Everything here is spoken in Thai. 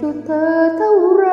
จุดเธอเท่าไร